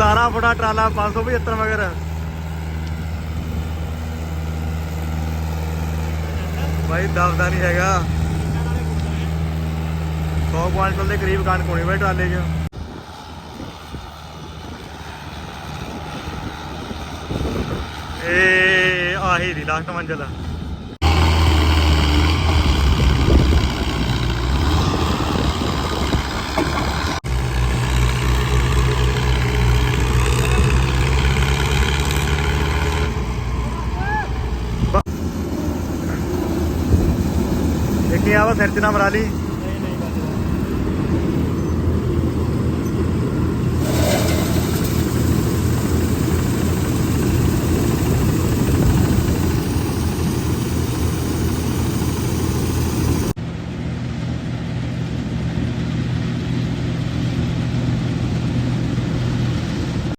17 ਫੁੱਟਾ ਟਰਾਲਾ 575 ਮਗਰ। ਭਾਈ ਦਬਦਾ ਨਹੀਂ ਹੈਗਾ। 100 ਕੁਆਂਟਲ ਦੇ ਕਰੀਬ ਕਣਕ ਹੋਣੀ ਭਾਈ ਟਰਾਲੇ 'ਚ। ਇਹ ਆਹੀ ਦੀ ਲਾਸਟ ਮੰਜ਼ਲ। ਆ ਦੇਖੀ ਆਵਾ ਸਿਰ ਚ ਨਾ ਮਰਾ ਲਈ।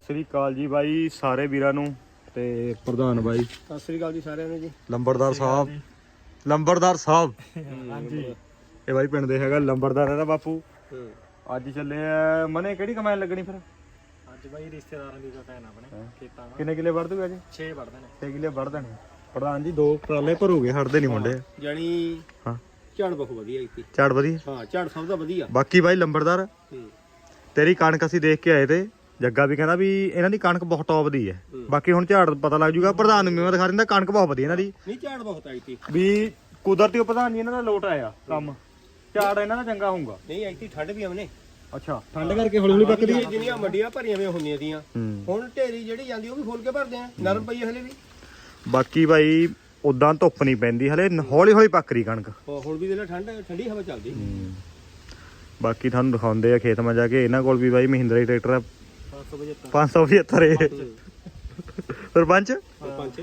ਸ੍ਰੀ ਅਕਾਲ ਜੀ ਬਾਈ ਸਾਰੇ ਵੀਰਾਂ ਨੂੰ ਤੇ ਪ੍ਰਧਾਨ ਬਾਈ। ਸਤਿ ਸ੍ਰੀ ਅਕਾਲ ਜੀ ਸਾਰਿਆਂ ਨੂੰ ਜੀ। ਲੰਬੜਦਾਰ ਸਾਹਿਬ। ਲੰਬੜਦਾਰ ਸਾਹਿਬ। ਹਾਂਜੀ। ਇਹ ਬਾਈ ਪਿੰਡ ਦੇ ਹੈਗਾ ਲੰਬੜਦਾਰ ਇਹਦਾ ਬਾਪੂ। ਅੱਜ ਚੱਲੇ ਆ ਮਨੇ ਕਿਹੜੀ ਕਮਾਈ ਲੱਗਣੀ ਫਿਰ? ਅੱਜ ਬਾਈ ਰਿਸ਼ਤੇਦਾਰਾਂ ਦੀ ਭੈਣ ਆਪਣੇ ਖੇਤਾਂ ਕਿੰਨੇ ਕਿੱਲੇ ਵੜ ਦੂਗਾ ਅੱਜ? 6 ਵੜਦੇ ਨੇ। 6 ਕਿੱਲੇ ਵੜ ਦੇਣੇ। ਪ੍ਰਧਾਨ ਜੀ ਦੋ ਟਰਾਲੇ ਭਰੋਗੇ ਹਟਦੇ ਨਹੀਂ ਮੁੰਡੇ। ਜਾਨੀ ਹਾਂ। ਝਾੜ ਬਹੁਤ ਵਧੀਆ ਕੀਤੀ। ਝਾੜ ਵਧੀਆ? ਹਾਂ ਝਾੜ ਸਭ ਦਾ ਵਧੀਆ। ਬਾਕੀ ਬਾਈ ਲੰਬੜਦਾਰ। ਤੇਰੀ ਕਣਕ ਅਸੀਂ ਦੇਖ ਕੇ ਆਏ ਤੇ ਜੱਗਾ ਵੀ ਕਹਿੰਦਾ ਵੀ ਇਹਨਾਂ ਦੀ ਕਣਕ ਬਹੁਤ ਟੌਪ ਦੀ ਹੈ। ਬਾਕੀ ਹੁਣ ਝਾੜ ਪਤਾ ਲੱਗ ਜੂਗਾ ਪ੍ਰਧਾਨ ਨੂੰ ਮੈਂ ਦਿਖਾ ਦਿੰਦਾ ਕਣਕ ਬਹੁਤ ਵਧੀਆ ਇਹਨਾਂ ਦੀ। ਨਹੀਂ ਝਾੜ ਬਹੁਤ ਆਈ ਤੀ ਵੀ ਕੁਦਰਤੀ ਉਹ ਪ੍ਰਧਾਨ ਜੀ ਇਹਨਾਂ ਦਾ ਲੋਟ ਆਇਆ ਕੰਮ। ਝਾੜ ਇਹਨਾਂ ਦਾ ਚੰਗਾ ਹੋਊਗਾ। ਨਹੀਂ ਆਈ ਤੀ ਠੰਡ ਵੀ ਆਵਨੇ ਅੱਛਾ। ਠੰਡ ਕਰਕੇ ਹੌਲੀ ਹੌਲੀ ਪੱਕਦੀ ਹੈ ਜਿੰਨੀਆਂ ਵੱਡੀਆਂ ਭਰੀਆਂ ਵੇ ਹੁੰਦੀਆਂ ਦੀਆਂ ਹੁਣ ਢੇਰੀ ਜਿਹੜੀ ਜਾਂਦੀ ਉਹ ਵੀ ਫੁੱਲ ਕੇ ਭਰਦੇ ਆ ਨਰਮ ਪਈ ਹਲੇ ਵੀ। ਬਾਕੀ ਭਾਈ ਉਦਾਂ ਧੁੱਪ ਨਹੀਂ ਪੈਂਦੀ ਹਲੇ ਹੌਲੀ ਹੌਲੀ ਪੱਕ ਰਹੀ ਕਣਕ। ਹੁਣ ਵੀ ਜਿਹੜਾ ਠੰਡ ਠੰਡੀ ਹਵਾ ਚੱਲਦੀ। ਬਾਕੀ ਤੁਹਾਨੂੰ ਦਿਖਾਉਂਦੇ ਆ ਖੇਤ ਮਾ ਜਾ ਕੇ ਇਹਨਾਂ ਕੋਲ ਵੀ ਬਾਈ ਮਹਿੰਦਰਾ ਟਰੈਕਟਰ ਆ। 575 575 ਏ। ਸਰਪੰਚ? ਪੰਜ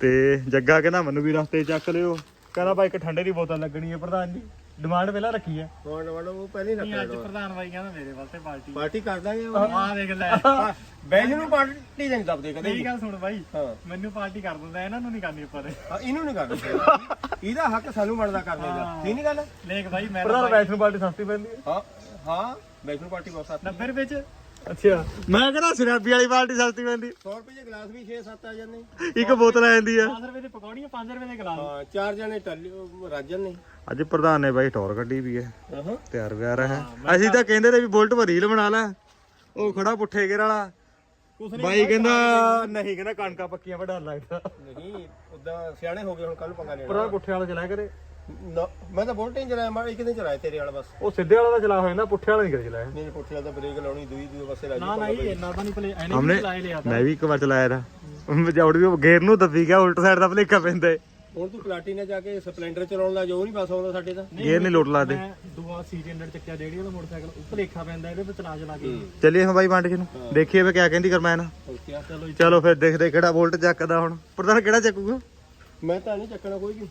ਤੇ ਜੱਗਾ ਕਹਿੰਦਾ ਮੈਨੂੰ ਵੀ ਰਸਤੇ ਚੱਕ ਲਿਓ। ਕਹਿੰਦਾ ਭਾਈ ਇੱਕ ਠੰਡੇ ਦੀ ਬੋਤਲ ਲੱਗਣੀ ਹੈ ਪ੍ਰਧਾਨ ਜੀ। ਡਿਮਾਂਡ ਪਹਿਲਾਂ ਰੱਖੀ ਹੈ ਹੁਣ ਵੜ ਉਹ ਪਹਿਲੇ ਰੱਖਿਆ ਅੱਜ ਪ੍ਰਧਾਨ ਬਾਈ ਕਹਿੰਦਾ ਮੇਰੇ ਵਾਸਤੇ ਪਾਰਟੀ। ਪਾਰਟੀ ਕਰ ਦਾਂਗੇ ਆ ਦੇਖ ਲੈ। ਬੈਂਜ ਨੂੰ ਪਾਰਟੀ ਨਹੀਂ ਦੱਬਦੇ ਕਦੇ ਮੇਰੀ ਵੀ। ਗੱਲ ਸੁਣ ਬਾਈ। ਹਾਂ। ਮੈਨੂੰ ਪਾਰਟੀ ਕਰ ਦਿੰਦਾ ਇਹਨਾਂ ਨੂੰ ਨਹੀਂ ਕਰਨੀ ਉੱਪਰ। ਹਾਂ, ਇਹਨੂੰ ਨਹੀਂ ਕਰਨਾ। ਇਹਦਾ ਹੱਕ ਸਾਨੂੰ ਬਣਦਾ ਕਰਨੇ ਦਾ। ਠੀਕ ਨਹੀਂ ਗੱਲ? ਲੇਖ ਬਾਈ ਮੈਂ ਪ੍ਰਧਾਨ ਵੈਸ਼ਨੂ ਪਾਰਟੀ ਸਸਤੀ ਪੈਂਦੀ ਹੈ ਹਾਂ ਹਾਂ। ਵੈਸ਼ਨੂ ਪਾਰਟੀ ਬਹੁਤ ਸਸਤੀ 90 ਰੁਪਏ ਚ ਅੱਛਾ। ਮੈਂ ਕਹਿੰਦਾ ਸ਼ਰਾਬੀ ਵਾਲੀ ਪਾਰਟੀ ਸਸਤੀ ਪੈਂਦੀ? 100 ਰੁਪਏ ਦੇ ਗਲਾਸ ਵੀ 6-7 ਆ ਜਾਂਦੇ। ਇੱਕ ਬੋਤਲ ਆ ਜਾਂਦੀ ਆ। 5 ਰੁਪਏ ਦੇ ਪਕੌੜੀਆਂ 5 ਰੁਪਏ ਦੇ ਗਲਾਸ। ਹਾਂ ਚਾਰ ਜਣੇ ਟੱਲੀ ਉਹ ਰਾਜਨ ਨੇ। ਅੱਜ ਪ੍ਰਧਾਨ ਨੇ ਬਾਈ ਟੌਰ ਕੱਢੀ ਵੀ ਹੈ। ਹਾਂ। ਤਿਆਰ ਵਿਆਰ ਹੈ। ਅਸੀਂ ਤਾਂ ਕਹਿੰਦੇ ਨੇ ਵੀ ਬੁਲਟ ਪਰ ਰੀਲ ਬਣਾ ਲੈ। ਉਹ ਖੜਾ ਪੁੱਠੇ ਗੇਰ ਵਾਲਾ। ਬਾਈ ਕਹਿੰਦਾ ਨਹੀਂ ਕਹਿੰਦਾ ਕਣਕਾਂ ਪੱਕੀਆਂ ਵਡਾ ਲੱਗਦਾ। ਨਹੀਂ ਉਦਾਂ ਸਿਆਣੇ ਹੋ ਗਏ ਹੁਣ ਕੱਲ ਪੰਗਾ ਲੈਣਾ। ਪ੍ਰਧਾਨ ਪੁੱਠੇ ਵਾਲਾ ਚਲਾਇਆ ਕਰੇ। ਨਾ, ਮੈਂ ਤਾਂ ਬੋਲਟੇ ਚਲਾਇਆ ਮੈਂ ਇੱਕ ਦਿਨ ਚਲਾਇਆ ਤੇਰੇ ਵਾਲਾ ਬਸ। ਉਹ ਸਿੱਧੇ ਵਾਲਾ ਤਾਂ ਚਲਾ ਹੋ ਜਾਂਦਾ ਪੁੱਠੇ ਵਾਲਾ ਨਹੀਂ ਕਦੇ ਚਲਾਇਆ। ਨਹੀਂ ਪੁੱਠੇ ਵਾਲਾ ਤਾਂ ਬ੍ਰੇਕ ਲਾਉਣੀ ਦੂਈ ਦੂਏ ਪਾਸੇ ਰਾਜੀ ਨਾ ਨਾ ਇਹ ਇੰਨਾ ਤਾਂ ਨਹੀਂ ਭਲੇ ਐਨੇ ਵੀ ਲਾਏ ਲਿਆ ਮੈਂ ਵੀ ਇੱਕ ਵਾਰ ਚਲਾਇਆ ਦਾ ਜੌੜੀ ਵੀ ਗੇਰ ਨੂੰ ਦੱਬੀ ਗਿਆ ਉਲਟ ਸਾਈਡ ਦਾ ਭਲੇਖਾ ਪੈਂਦਾ। ਹੁਣ ਤੂੰ ਪਲਾਟੀਨਾ ਜਾ ਕੇ ਸਪਲੈਂਡਰ ਚਲਾਉਣ ਦਾ ਜੋ ਨਹੀਂ ਪਾਸ ਆਉਂਦਾ ਸਾਡੇ ਤਾਂ। ਗੇਰ ਨਹੀਂ ਲੋਟ ਲਾਦੇ। ਦੂਆ ਸੀਜਨ ਚੱਕਿਆ ਡੇੜੀ ਵਾਲਾ ਮੋਟਰਸਾਈਕਲ ਉੱਪਰ ਲੇਖਾ ਪੈਂਦਾ ਇਹਦੇ ਵਿੱਚ ਚਲਾ ਚਲਾ ਕੇ। ਚੱਲੀਏ ਹਾਂ ਬਾਈ ਬਾਂਟ ਕੇ ਨੂੰ। ਦੇਖੀਏ ਵੇ ਕਿਆ ਕਹਿੰਦੀ ਕਰਮੈਨ। ਚਲੋ ਫਿਰ ਦੇਖਦੇ ਕਿਹੜਾ ਵੋਲਟ ਚੱਕਦਾ ਹੁਣ। ਪ੍ਰਧਾਨ ਕਿਹੜਾ ਚੱਕੂਗਾ? ਮੈਂ ਤਾਂ ਨਹੀਂ ਚੱਕਣਾ ਕੋਈ ਵੀ।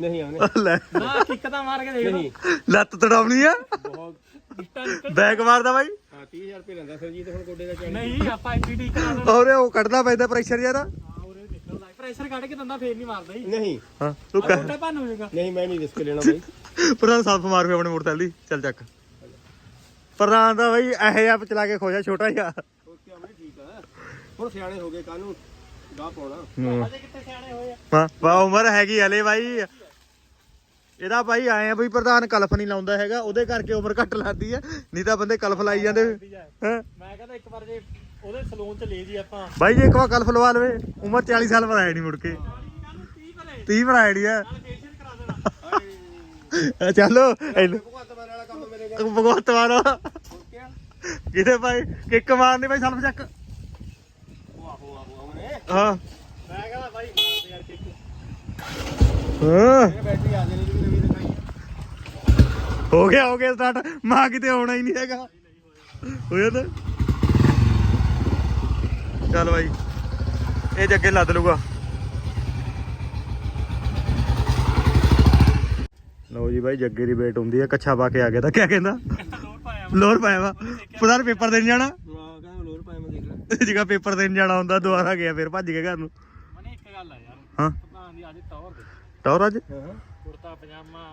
ਨਹੀਂ ਆਉਣੇ। ਲੈ। ਨਾ ਕਿੱਕ ਤਾਂ ਮਾਰ ਕੇ ਦੇਖ ਨਹੀਂ। ਲੱਤ ਤੜਾਉਣੀ ਆ? ਬਹੁਤ। ਇੱਟਾਂ ਨਿਕਲ ਬੈਕ ਮਾਰਦਾ ਬਾਈ। ਹਾਂ 30000 ਰੁਪਏ ਲੈਂਦਾ ਸਰਜੀਤ ਹੁਣ ਗੋਡੇ ਦਾ ਚਾਹੀਦਾ ਨਹੀਂ ਆਪਾਂ ਐਪੀਟੀ ਕਰਾ ਦੇਣਾ। ਔਰੇ ਉਹ ਕੱਢਦਾ ਪੈਂਦਾ ਪ੍ਰੈਸ਼ਰ ਯਾਰ। ਹਾਂ ਉਰੇ ਨਿਕਲਦਾ ਪ੍ਰੈਸ਼ਰ ਕੱਢ ਕੇ ਦੰਦਾ ਫੇਰ ਨਹੀਂ ਮਾਰਦਾ ਜੀ। ਨਹੀਂ। ਹਾਂ ਤੂੰ ਕਹਿ। ਭੰਨ ਹੋ ਜਾਏਗਾ ਨਹੀਂ ਮੈਂ ਨਹੀਂ ਰਿਸਕ ਲੈਣਾ ਬਾਈ। ਪ੍ਰਧਾਨ ਸਾਫ਼ ਮਾਰ ਫੇ ਆਪਣੇ ਮੋਟਰਸਾਈਕਲ ਦੀ। ਚੱਲ ਚੱਕ। ਪ੍ਰਧਾਨ ਦਾ ਬਾਈ ਇਹ ਜਿਹਾ ਚਲਾ ਕੇ ਖੋਜਾ ਛੋਟਾ ਜਿਹਾ। ਹੋਰ ਕੀ ਠੀਕ ਆ। ਹੁਣ ਸਿਆਣੇ ਹੋ ਗਏ ਕਾਹਨੂੰ ਹਾਂ। ਉਮਰ ਹੈਗੀ ਹਲੇ ਬਾਈ। ਇਹਦਾ ਭਾਈ ਆਏ ਆ ਵੀ ਪ੍ਰਧਾਨ ਕਲਫ ਨਹੀਂ ਲਾਉਂਦਾ ਹੈਗਾ ਉਹਦੇ ਕਰਕੇ ਉਮਰ ਘੱਟ ਲੱਗਦੀ ਹੈ ਨਹੀਂ ਤਾਂ ਬੰਦੇ ਕਲਫ ਲਾਈ ਜਾਂਦੇ। ਹਾਂ? ਮੈਂ ਕਹਿੰਦਾ ਇੱਕ ਵਾਰ ਜੇ ਉਹਦੇ ਸਲੂਨ ਚ ਲੈ ਜੀ ਆਪਾਂ। ਬਾਈ ਜੇ ਇੱਕ ਵਾਰ ਕਲਫ ਲਵਾ ਲਵੇ ਉਮਰ 40 ਸਾਲ ਆਏ ਨਹੀਂ ਮੁੜ ਕੇ। 30 ਭਲੇ 30 ਪਰ ਆਈ ਆ। ਚਲੋ ਭਗਵੰਤ ਮਾਨ ਵਾਲਾ ਕਿਤੇ ਭਾਈ ਕਿੱਕ ਮਾਰਨੀ ਭਾਈ ਸਲਫ ਚੱਕ। ਹਾਂ। ਮੈਂ ਕਹਿੰਦਾ ਬਾਈ ਮਾਰਦੇ ਯਾਰ ਕਿੱਕ ਹਾਂ। ਇਹ ਬੈਟਰੀ ਆ ਜਾਣੀ ਜਿਹੜੀ ਨਵੀਂ ਦਿਖਾਈ ਹੋ ਗਿਆ ਹੋ ਗਿਆ ਸਟਾਰਟ ਮਾਂ ਕਿਤੇ ਆਉਣਾ ਹੀ ਨਹੀਂ ਹੈਗਾ। ਹੋਇਆ ਤਾਂ। ਚੱਲ ਬਾਈ। ਇਹ ਜੱਗੇ ਲੱਦ ਲੂਗਾ ਲਓ ਜੀ ਬਾਈ ਜੱਗੇ ਦੀ ਵੇਟ ਹੁੰਦੀ ਹੈ ਕੱਛਾ ਪਾ ਕੇ ਆ ਗਿਆ ਤਾਂ। ਕਿਆ ਕਹਿੰਦਾ? ਲੋਰ ਪਾਇਆ ਵਾ। ਪਤਾ ਪੇਪਰ ਦੇਣ ਜਾਣਾ। ਲੈ ਜਿਹੜਾ ਪੇਪਰ ਦੇਣ ਜਾਣਾ ਹੁੰਦਾ ਦੁਬਾਰਾ ਗਿਆ ਫਿਰ ਭੱਜ ਕੇ ਘਰ ਨੂੰ। ਮਨੇ ਇੱਕ ਗੱਲ ਆ ਯਾਰ। ਹਾਂ। ਪ੍ਰਧਾਨ ਦੀ ਅੱਜ ਟੌਰ ਦੇ ਟੌਰ ਅੱਜ? ਕੁੜਤਾ ਪਜਾਮਾ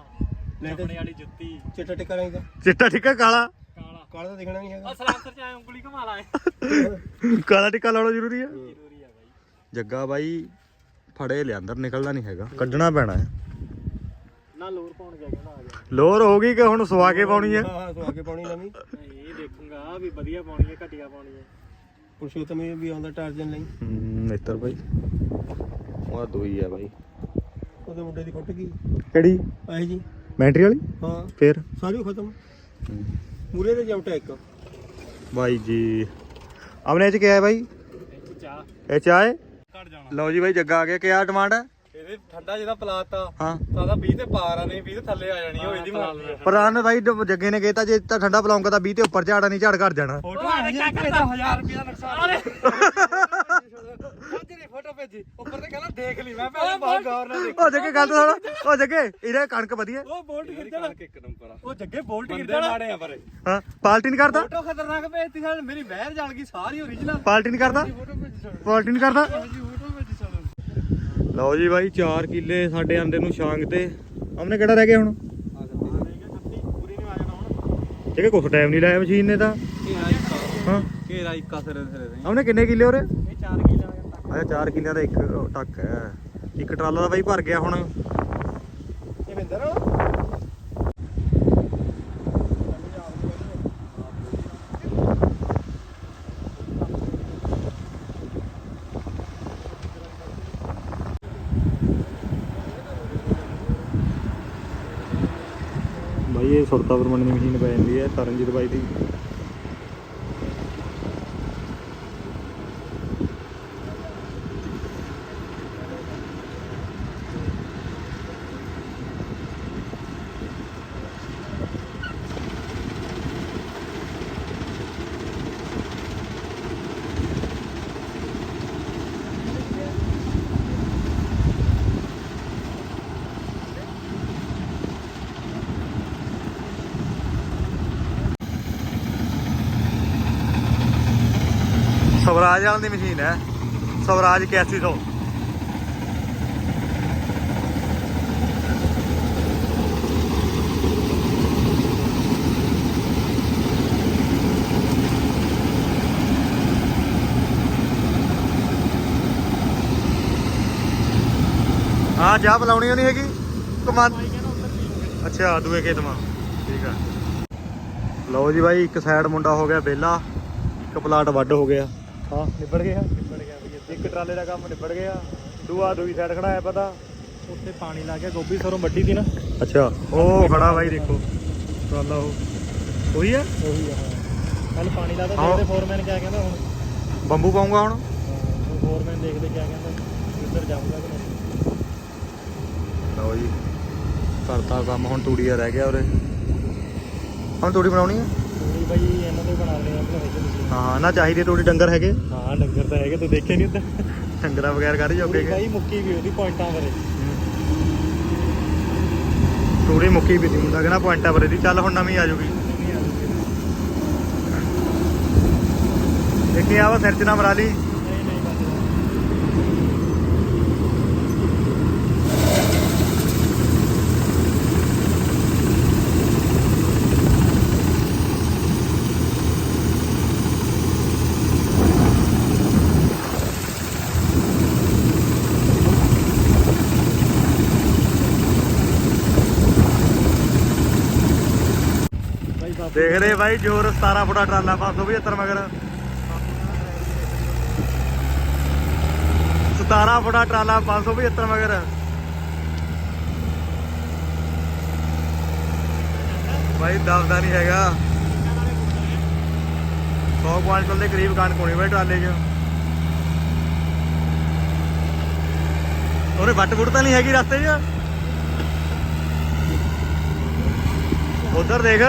ਲੈ ਕੱਪੜੇ ਵਾਲੀ ਜੁੱਤੀ। ਚਿੱਟਾ ਟਿੱਕਾ ਤਾਂ ਚਿੱਟਾ ਠਿੱਕਾ ਕਾਲਾ? ਕਾਲਾ। ਕਾਲਾ ਤਾਂ ਦਿਖਣਾ ਨਹੀਂ ਹੈਗਾ। ਆ ਸਲਾਂਸਰ ਚ ਆਏ ਉਂਗਲੀ ਘੁਮਾ ਲਾਏ ਕਾਲਾ ਟਿੱਕਾ ਲਾਉਣਾ ਜ਼ਰੂਰੀ ਹੈ ਜ਼ਰੂਰੀ ਆ ਬਾਈ। ਜੱਗਾ ਬਾਈ ਫੜੇ ਲਿਆ ਅੰਦਰ ਨਿਕਲਦਾ ਨਹੀਂ ਹੈਗਾ। ਕੱਢਣਾ ਪੈਣਾ ਹੈ। ਨਾ ਲੋਰ ਪਾਉਣ ਗਿਆ ਕਹਿੰਦਾ ਆ ਗਿਆ ਲੋਰ ਹੋ ਗਈ ਕਿ ਹੁਣ ਸਵਾ ਕੇ ਪਾਉਣੀ ਹੈ? ਹਾਂ ਹਾਂ ਸੋ ਅੱਗੇ ਪਾਉਣੀ ਨਵੀਂ। ਇਹ ਦੇਖੂੰਗਾ ਵੀ ਵਧੀਆ ਪਾਉਣੀ ਹੈ ਘਟੀਆ ਪਾਉਣੀ ਹੈ। ਪੁਰਸ਼ੋਤਮ ਇਹ ਵੀ ਆਉਂਦਾ ਟਾਰਜਨ ਲਈ ਹੂੰ ਨੇਤਰ ਬਾਈ। ਉਹ ਦੋਈ ਹੈ ਬਾਈ। ਉਹਦੇ ਮੁੰਡੇ ਦੀ ਫੁੱਟ ਗਈ। ਕਿਹੜੀ? ਆਹੀ ਜੀ। ਮੈਂਟਰੀ ਵਾਲੀ? ਹਾਂ। ਫੇਰ? ਸਾਰੀ ਖਤਮ। ਮੂਰੇ ਦੇ ਜਮਟਾ ਇੱਕ ਬਾਈ ਜੀ। ਆਪਣੇ ਚ ਕੀ ਹੈ ਬਾਈ? ਇਹ ਚਾਹ ਇਹ ਘਟ ਜਾਣਾ। ਲਓ ਜੀ ਬਾਈ ਜੱਗਾ ਆ ਗਿਆ। ਕਿਆ ਡਿਮਾਂਡ ਹੈ? ਇਹਦੇ ਠੰਡਾ ਜਿਹਦਾ ਪਲਾਤਾ ਹਾਂ। ਤਾਂ ਤਾਂ 20 ਤੇ ਪਾਰ ਆ ਨਹੀਂ 20 ਤੇ ਥੱਲੇ ਆ ਜਾਣੀ ਉਹ ਇਹਦੀ ਮਾਰਨੀ ਪ੍ਰਧਾਨ ਨੇ ਬਾਈ ਡ- ਜੱਗੇ ਨੇ ਕਹਿਤਾ ਜੇ ਤਾਂ ਠੰਡਾ ਪਲਾਉਂਗਾ ਤਾਂ 20 ਤੇ ਉੱਪਰ ਝਾੜਾ ਨਹੀਂ ਝਾੜ ਘਟ ਜਾਣਾ। ਫੋਟੋ ਆ ਗਿਆ ਕਿਹਦਾ 1000 ਰੁਪਏ ਦਾ ਨੁਕਸਾਨ ਅੱਜ ਦੀ ਫੋਟੋ ਭੇਜੀ ਉੱਪਰ ਤੇ ਕਹਿੰਦਾ ਦੇਖ ਲਈ ਮੈਂ ਪਹਿਲਾਂ ਬਹੁਤ ਗੌਰ ਨਾਲ ਦੇਖੀ। ਉਹ ਜੱਗੇ ਗੱਲ ਤਾਂ ਸੁਣ ਉਹ ਜੱਗੇ ਇਹਦੇ ਕਣਕ ਵਧੀਆ। ਉਹ ਬੋਲਟ ਗਿਰ ਜਾਣਾ ਇੱਕ ਨੰਬਰ ਆ। ਉਹ ਜੱਗੇ ਬੋਲਟ ਗਿਰ ਜਾਣਾ ਮਾੜੇ ਆ ਪਰ। ਹਾਂ ਪਾਲਟੀ ਨਹੀਂ ਕਰਦਾ। ਫੋਟੋ ਖਤਰਨਾਕ ਭੇਜਤੀ ਸਾਲ ਮੇਰੀ ਵਹਿਰ ਜਲ ਗਈ ਸਾਰੀ ਓਰੀਜਨਲ ਪਾਲਟੀ ਨਹੀਂ ਕਰਦਾ ਫੋਟੋ ਭੇਜੀ ਪਾਲਟੀ ਨਹੀਂ ਕਰਦਾ। ਲਓ ਜੀ ਬਾਈ 4 ਕਿੱਲੇ ਸਾਡੇ ਆਂਦੇ ਨੂੰ ਸ਼ਾਂਗ ਤੇ। ਆਪਣੇ ਕਿਹੜਾ ਰਹਿ ਗਿਆ ਹੁਣ? ਪੂਰੀ ਨਹੀਂ ਆ ਟਾਈਮ ਨਹੀਂ ਲਾਇਆ ਮਸ਼ੀਨ ਨੇ ਤਾਂ। ਹਾਂ। ਘੇਰਾ ਇੱਕਾ ਸਿਰੇ ਸਿਰੇ ਦੇ ਆਪਣੇ ਕਿੰਨੇ ਕਿੱਲੇ ਉਰੇ? ਇਹ 4 ਕਿਲੋ ਤੱਕ ਅੱਛਾ 4 ਕਿੱਲਿਆਂ ਦਾ ਇੱਕ ਟੱਕ ਹੈ। ਇੱਕ ਟਰਾਲਾ ਦਾ ਬਾਈ ਭਰ ਗਿਆ ਹੁਣ। ਇਹ ਵਿੰਦਰ ਬਾਈ ਇਹ ਸੁਰਤਾ ਪਰਮਣ ਦੀ ਮਸ਼ੀਨ ਪੈ ਜਾਂਦੀ ਹੈ ਤਰਨਜੀਤ ਬਾਈ ਦੀ। ਸਵਰਾਜ ਵਾਲਿਆਂ ਦੀ ਮਸ਼ੀਨ ਹੈ। ਸਵਰਾਜ 8100 ਹਾਂ ਜਾ ਬੁਲਾਉਣੀ ਨਹੀਂ ਹੈਗੀ। ਕਮਾਨ ਅੱਛਾ, ਦੂਏ ਖੇਤ ਮਾ। ਠੀਕ ਆ। ਲਓ ਜੀ ਬਾਈ, ਇੱਕ ਸਾਈਡ ਮੁੰਡਾ ਹੋ ਗਿਆ ਬੇਲਾ ਇੱਕ ਪਲਾਟ ਵੱਡ ਹੋ ਗਿਆ। ਹਾਂ ਨਿਬੜ ਗਿਆ। ਨਿਬੜ ਗਿਆ ਵੀ ਇੱਕ ਟਰਾਲੇ ਦਾ ਕੰਮ ਨਿਬੜ ਗਿਆ। ਦੂਆ ਦੂਈ ਸਾਈਡ ਖੜਾ ਹੈ ਪਤਾ। ਉੱਤੇ ਪਾਣੀ ਲੱਗ ਗਿਆ ਗੋਭੀ ਸਰੋਂ ਵੱਡੀ ਦੀ ਨਾ। ਅੱਛਾ ਉਹ ਖੜਾ ਬਾਈ ਦੇਖੋ। ਟਰਾਲਾ ਉਹ। ਉਹੀ ਹੈ ਉਹੀ ਆ ਕੱਲ ਪਾਣੀ ਲਾਦਾ। ਦੇਖਦੇ ਫੋਰਮੈਨ ਕਿਆ ਕਹਿੰਦਾ ਹੁਣ। ਬੰਬੂ ਪਾਉਂਗਾ ਹੁਣ? ਫੋਰਮੈਨ ਦੇਖਦੇ ਕਿਆ ਕਹਿੰਦਾ। ਕਿੱਧਰ ਜਾਊਗਾ ਕਿ ਨਹੀਂ। ਲਓ ਜੀ। ਕਰਤਾ ਕੰਮ ਹੁਣ ਤੂੜੀਆ ਰਹਿ ਗਿਆ ਉਰੇ। ਹੁਣ ਤੂੜੀ ਬਣਾਉਣੀ ਹੈ ਪੂਰੀ ਬਾਈ ਇਹਨਾਂ ਦੇ ਬਣਾ ਰਹੇ ਆ ਆਪਣੇ ਹੈਗੇ ਤੁਸੀਂ। ਹਾਂ ਨਾ ਚਾਹੀਦੀ ਤੂੜੀ ਡੰਗਰ ਹੈਗੇ? ਹਾਂ ਡੰਗਰ ਤਾਂ ਹੈਗੇ ਤੂੰ ਦੇਖਿਆ ਨਹੀਂ ਉੱਧਰ? ਡੰਗਰਾਂ ਵਗੈਰ ਕਰ ਜੋਗੇ ਪੂਰੀ ਬਾਈ ਮੁੱਕੀ ਵੀ ਉਹਦੀ ਪੁਆਇੰਟਾਂ ਬਾਰੇ। ਤੂੜੀ ਮੁੱਕੀ ਵੀ ਦੀ ਮੁੰਡਾ ਕਹਿੰਦਾ ਪੁਆਇੰਟਾਂ ਬਰੇ ਦੀ। ਚੱਲ ਹੁਣ ਨਵੀਂ ਆ ਜੂਗੀ। ਦੇਖੀ ਆਵਾ ਸਿਰ ਚ ਨਾ ਮਰਾ ਲਈ ਨਹੀਂ ਨਹੀਂ ਬਸ ਬਾਈ ਦੇਖ ਰਹੇ ਬਾਈ, ਜੋਰ 17 ਫੁੱਟਾ ਟਰਾਲਾ 575 ਮਗਰ। 17 ਫੁੱਟਾ ਟਰਾਲਾ 575 ਮਗਰ। ਬਾਈ ਦਬਦਾ ਨਹੀਂ ਹੈਗਾ। 100 ਕੁਆਂਟਲ ਦੇ ਕਰੀਬ ਕਣਕ ਹੋਣੀ ਬਾਈ ਟਰਾਲੇ 'ਚ। ਉਹਨੇ ਵੱਟ ਵੁੱਟ ਤਾਂ ਨਹੀਂ ਹੈਗੀ ਰਸਤੇ 'ਚ? ਉਧਰ ਦੇਖ।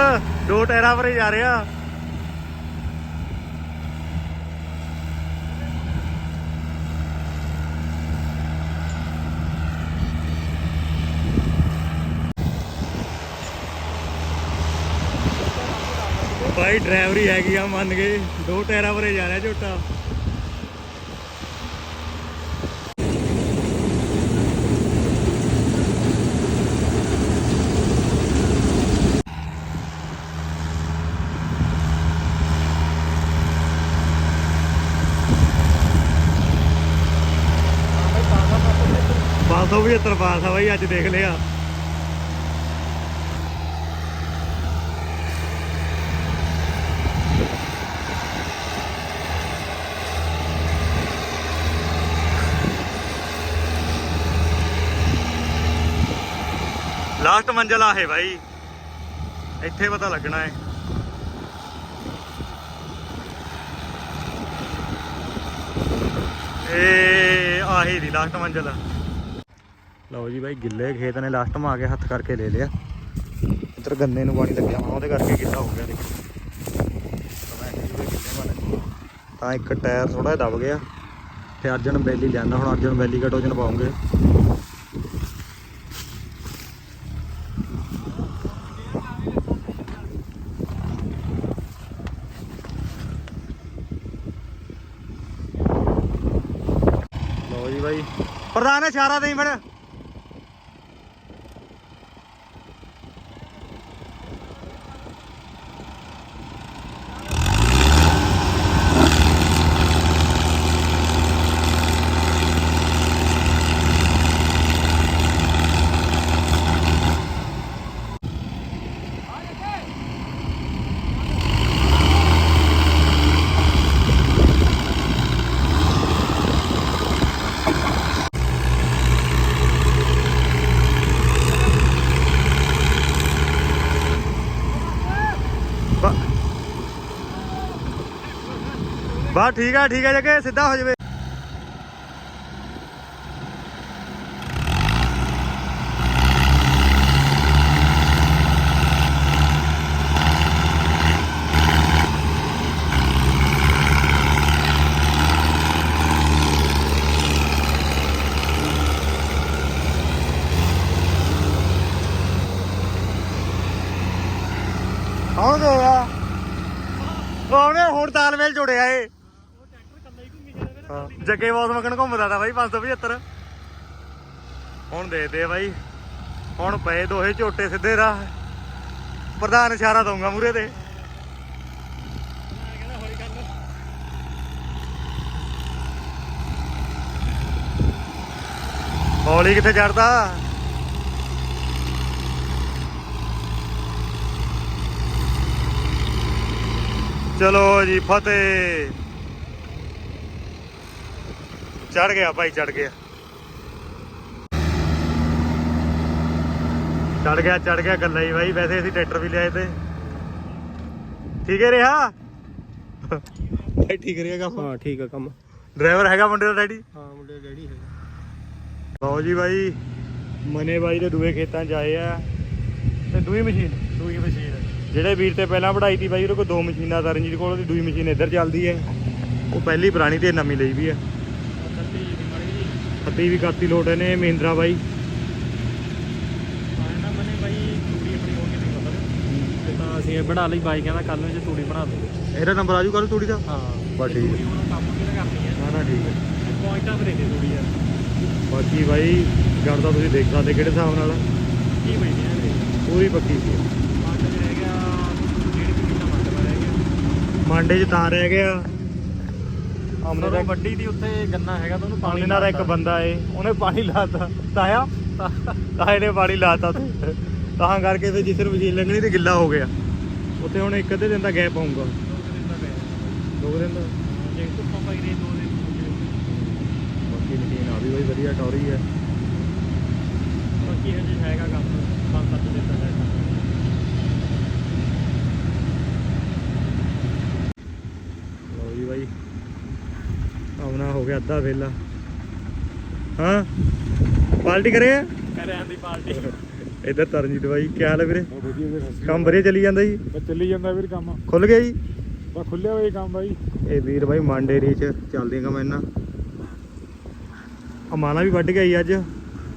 ਦੋ ਟਾਇਰਾਂ ਪਰ ਹੀ ਜਾ ਰਿਹਾ ਭਾਈ ਡਰਾਈਵਰੀ ਹੈਗੀ ਆ ਮੰਨ ਗਏ ਦੋ ਟਾਇਰਾਂ ਪਰ ਹੀ ਜਾ ਰਿਹਾ ਝੋਟਾ 575 ਪਾਸ ਆ ਬਾਈ, ਅੱਜ ਦੇਖ ਲਿਆ। ਲਾਸਟ ਮੰਜ਼ਲ ਆ ਹੈ ਬਾਈ। ਇੱਥੇ ਪਤਾ ਲੱਗਣਾ ਹੈ। ਏ ਆਹੀ ਦੀ ਲਾਸਟ ਮੰਜ਼ਲ ਲਓ ਜੀ ਬਾਈ, ਗਿੱਲੇ ਖੇਤ ਨੇ ਲਾਸਟ ਮਾ ਕੇ ਹੱਥ ਕਰਕੇ ਲੈ ਲਿਆ। ਇੱਧਰ ਗੰਨੇ ਨੂੰ ਪਾਣੀ ਲੱਗਿਆ ਹੁਣ ਉਹਦੇ ਕਰਕੇ ਗਿੱਲਾ ਹੋ ਗਿਆ ਦੇਖੋ। ਤਾਂ ਇੱਕ ਟਾਇਰ ਥੋੜਾ ਜਿਹਾ ਦਬ ਗਿਆ ਤੇ ਅਰਜਨ ਬੈਲੀ ਲਿਆਂਦਾ, ਹੁਣ ਅਰਜਨ ਬੈਲੀ ਕਟੋਜਨ ਪਾਉਂਗੇ। ਲਓ ਜੀ ਬਾਈ, ਪ੍ਰਧਾਨ ਇਸ਼ਾਰਾ ਦੇਈ ਫੜ ਬਾ ਠੀਕ ਆ ਠੀਕ ਆ ਜਗੇ ਸਿੱਧਾ ਹੋ ਜਾਵੇ ਕੌਣ ਗਿਆ ਉਹਨੇ ਹੁਣ ਤਾਲਮੇਲ ਜੁੜਿਆ ਏ ਹਾਂ ਜੱਗੇ ਬੌਸ ਮਗਨ ਘੁੰਮਦਾ ਤਾ ਬਾਈ 575 ਹੁਣ ਦੇਖਦੇ ਦੇ ਬਾਈ। ਹੁਣ ਪਏ ਦੋਹੇ ਝੋਟੇ ਸਿੱਧੇ ਰਾਹ। ਪ੍ਰਧਾਨ ਇਸ਼ਾਰਾ ਦਊਂਗਾ ਮੂਰੇ ਤੇ। ਹੌਲੀ ਕਿੱਥੇ ਚੜਦਾ ਚਲੋ ਜੀ, ਫਤਿਹ। ਚੜ ਗਿਆ ਭਾਈ ਚੜ ਗਿਆ। ਚੜ ਗਿਆ ਚੜ ਗਿਆ ਗੱਲਾਂ ਹੀ ਬਾਈ ਵੈਸੇ ਅਸੀਂ ਟਰੈਕਟਰ ਵੀ ਲਿਆਏ ਤੇ। ਠੀਕ ਹੈ ਰਿਹਾ? ਭਾਈ ਠੀਕ ਰਿਹਾ ਕੰਮ? ਹਾਂ ਠੀਕ ਆ ਕੰਮ। ਡਰਾਈਵਰ ਹੈਗਾ ਮੁੰਡੇ ਦਾ ਡੈਡੀ? ਹਾਂ ਮੁੰਡੇ ਡੈਡੀ ਹੈ ਲਓ ਜੀ ਬਾਈ ਮਨੇ ਬਾਈ ਦੇ ਦੂਏ ਖੇਤਾਂ ਆਏ ਆ। ਤੇ ਦੂਈ ਮਸ਼ੀਨ? ਦੂਈ ਮਸ਼ੀਨ। ਜਿਹੜੇ ਵੀਰ ਤੇ ਪਹਿਲਾਂ ਪੜਾਈ ਤੀ ਬਾਈ ਉਹਦੇ ਕੋਲ ਦੋ ਮਸ਼ੀਨਾਂ ਦਾ ਰਣਜੀਤ ਕੋਲ ਉਹਦੀ ਦੂਈ ਮਸ਼ੀਨ ਇੱਧਰ ਚੱਲਦੀ ਹੈ। ਉਹ ਪਹਿਲੀ ਪੁਰਾਣੀ ਤੇ ਨਵੀਂ ਲਈ ਵੀ ਹੈ ਫੱਤੀ ਵੀ ਕਰਤੀ ਲੋਟ ਨੇ ਮਹਿੰਦਰਾ ਬਾਈ। ਤਾਂ ਅਸੀਂ ਇਹ ਬਣਾ ਲਈ ਬਾਈ ਕਹਿੰਦਾ ਕੱਲ ਨੂੰ ਜੇ ਤੂੜੀ ਬਣਾ ਦੋ। ਇਹਦਾ ਨੰਬਰ ਆਜੂ ਕੱਲ ਤੂੜੀ ਦਾ? ਹਾਂ। ਬਸ ਠੀਕ ਹੈ। ਹੁਣ ਕੰਮ ਕਿਹੜਾ ਕਰਨੀ ਹੈ? ਨਾ ਨਾ ਠੀਕ ਹੈ। ਪੁਆਇੰਟਾਂ ਤੇ ਦੇ ਤੂੜੀ ਯਾਰ ਬਾਕੀ ਬਾਈ ਗੱਲ ਤਾਂ ਤੁਸੀਂ ਦੇਖ ਸਕਦੇ ਕਿਹੜੇ ਹਿਸਾਬ ਨਾਲ ਕੀ ਬਈ ਨੇ ਪੂਰੀ ਪੱਕੀ ਸੀ। ਮੰਡ ਚ ਰਹਿ ਗਿਆ ਡੇਢ ਕੁ ਮਹੀਨਾ ਮੰਡ ਦਾ ਰਹਿ ਗਿਆ। ਮਾਂਡੇ 'ਚ ਤਾਂ ਰਹਿ ਗਿਆ। ਆਮਨੇ ਦਾ ਵੱਡੀ ਦੀ ਉੱਥੇ ਗੰਨਾ ਹੈਗਾ ਤਾਂ ਉਹਨੂੰ ਪਾਣੀ ਨਾਲ ਇੱਕ ਬੰਦਾ ਏ ਉਹਨੇ ਪਾਣੀ ਲਾਤਾ। ਤਾਇਆ? ਤਾਏ ਨੇ ਪਾਣੀ ਲਾਤਾ ਤੇ ਤਾਂ ਕਰਕੇ ਫਿਰ ਨੂੰ ਮਸ਼ੀਨ ਲੰਘਣੀ ਤੇ ਗਿੱਲਾ ਹੋ ਗਿਆ। ਉੱਥੇ ਹੁਣ ਇੱਕ ਅੱਧੇ ਦਿਨ ਦਾ ਗੈਪ ਆਊਗਾ ਦੋ ਦਿਨ ਦਾ ਜੇ ਧੁੱਪਾਂ ਪਾਈ ਰਹੇ ਦੋ ਦਿਨ ਬਾਕੀ ਮਸ਼ੀਨ ਆ ਵੀ ਬਈ ਵਧੀਆ ਟੌਰੀ ਹੈ। ਬਾਕੀ ਹਜੇ ਹੈਗਾ ਕੰਮ ਪੰਜ ਸੱਤ ਦਿਨ ਦਾ ਹੈਗਾ ਲਓ ਜੀ ਬਾਈ ਆਉਣਾ ਹੋ ਗਿਆ ਅੱਧਾ ਵੇਲਾ। ਹਾਂ? ਪਾਲਟੀ ਕਰੇ ਕਰਿਆਂ ਦੀ ਪਾਰਟੀ। ਇੱਧਰ ਤਰਨਜੀਤ ਬਾਈ ਕੀ ਹਾਲ ਹੈ ਵੀਰੇ? ਵਧੀਆ ਵੀਰ ਕੰਮ ਵਧੀਆ ਚੱਲੀ ਜਾਂਦਾ ਜੀ? ਚੱਲੀ ਜਾਂਦਾ ਵੀਰ ਕੰਮ। ਖੁੱਲ ਗਿਆ ਜੀ? ਬਸ ਖੁੱਲਿਆ ਹੋਇਆ ਕੰਮ ਬਾਈ। ਇਹ ਵੀਰ ਬਾਈ ਮੰਡ ਏਰੀਏ ਚ ਚੱਲਦੀਆਂ ਕੰਮ ਇਹਨਾਂ। ਅਮਾਨਾ ਵੀ ਵੱਢ ਗਿਆ ਜੀ ਅੱਜ।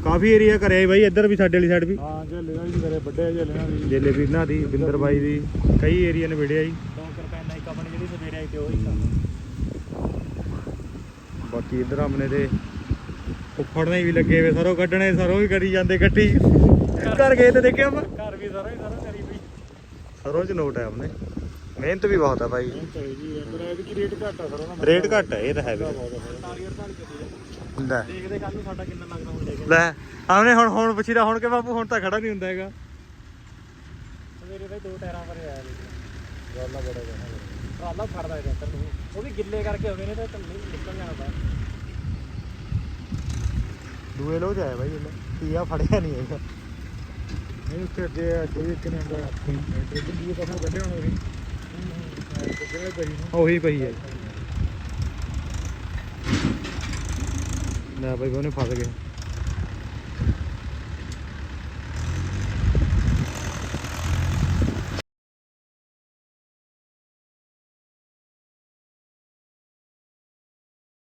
ਕਾਫੀ ਏਰੀਆ ਕਰਿਆ ਬਾਈ ਇੱਧਰ ਵੀ ਸਾਡੇ ਵਾਲੀ ਸਾਈਡ ਵੀ। ਹਾਂ ਝੱਲੇ ਦਾ ਵੀ ਕਰੇ ਵੱਡੇ ਝੱਲੇ ਨਾਲ ਵੀ। ਜੇਲੇ ਵੀਰਨਾ ਦੀ ਬਿੰਦਰ ਬਾਈ ਦੀ। ਕਈ ਏਰੀਆ ਨੇ ਵਿੜਿਆ ਜੀ। ਦੋ ਕੁ ਰੁਪਏ ਨਾਲ ਇੱਕ ਆਪਣੀ ਜਿਹੜੀ ਸਵੇਰੇ ਆਈ ਤੇ ਉਹੀ ਕੰਮ। ਬਾਕੀ ਇੱਧਰ ਆਮਨੇ ਦੇ ਉਫੜਨੇ ਵੀ ਲੱਗੇ ਵੇ ਸਰੋਂ ਕੱਢਣੇ ਸਰੋਂ ਵੀ ਕਰੀ ਜਾਂਦੇ ਇਕੱਠੀ ਘਰ ਗਏ ਤੇ ਦੇਖਿਆ ਆਪਾਂ ਘਰ ਵੀ ਸਾਰਾ ਹੀ ਸਾਰਾ ਕਰੀ ਪਈ। ਸਰੋਂ ਚ ਨੋਟ ਹੈ ਆਪਣੇ। ਮਿਹਨਤ ਵੀ ਬਹੁਤ ਆ ਕੀ ਰੇਟ ਘੱਟ ਆ ਸਰ ਉਹਦਾ ਰੇਟ ਘੱਟ ਹੈ ਇਹ ਤਾਂ ਹੈ ਵੀ। 48 48 ਚੱਲੀ ਲੈ। ਦੇਖਦੇ ਕੱਲ ਨੂੰ ਸਾਡਾ ਕਿੰਨਾ ਲੱਗਦਾ ਹੁਣ ਦੇਖ ਲੈ ਆਮਨੇ ਹੁਣ ਹੁਣ ਪੁੱਛੀਦਾ ਹੁਣ ਕਿ ਬਾਪੂ ਹੁਣ ਤਾਂ ਖੜਾ ਨਹੀਂ ਹੁੰਦਾ ਹੈਗਾ। ਸਵੇਰੇ ਦੋ ਟਾਇਰਾਂ ਪਰ ਆਇਆ ਲੇਕਿਨ ਗੱਲਾਂ ਬੜਾ ਜਾਣਾ ਟਰਾਲਾ ਫੜਦਾ ਇਹਦੇ ਅੰਦਰ ਨੂੰ। ਉਹ ਵੀ ਗਿੱਲੇ ਕਰਕੇ ਆਉਂਦੇ ਨੇ ਤੇ ਨਹੀਂ ਨਿਕਲ ਜਾਣਾ ਬਾਹਰ। ਦੂਏ ਲੋ ਜਾਏ ਬਾਈ ਇਹਨੇ। ਤੀਆ ਫੜਿਆ ਨਹੀਂ ਹੈਗਾ। ਨਹੀਂ ਉੱਥੇ ਅੱਗੇ ਕੋਈ ਇੱਕ ਨੇ ਹੁੰਦਾ ਇੱਧਰ ਦੂਏ ਪਾਸੋਂ ਕੱਢਿਆ ਹੋਣਾ ਸੀ ਕਿਹੜੇ ਪਈ ਨੂੰ ਉਹੀ ਪਈ ਹੈ। ਲੈ ਬਾਈ ਉਹਨੇ ਫਸ ਗਏ।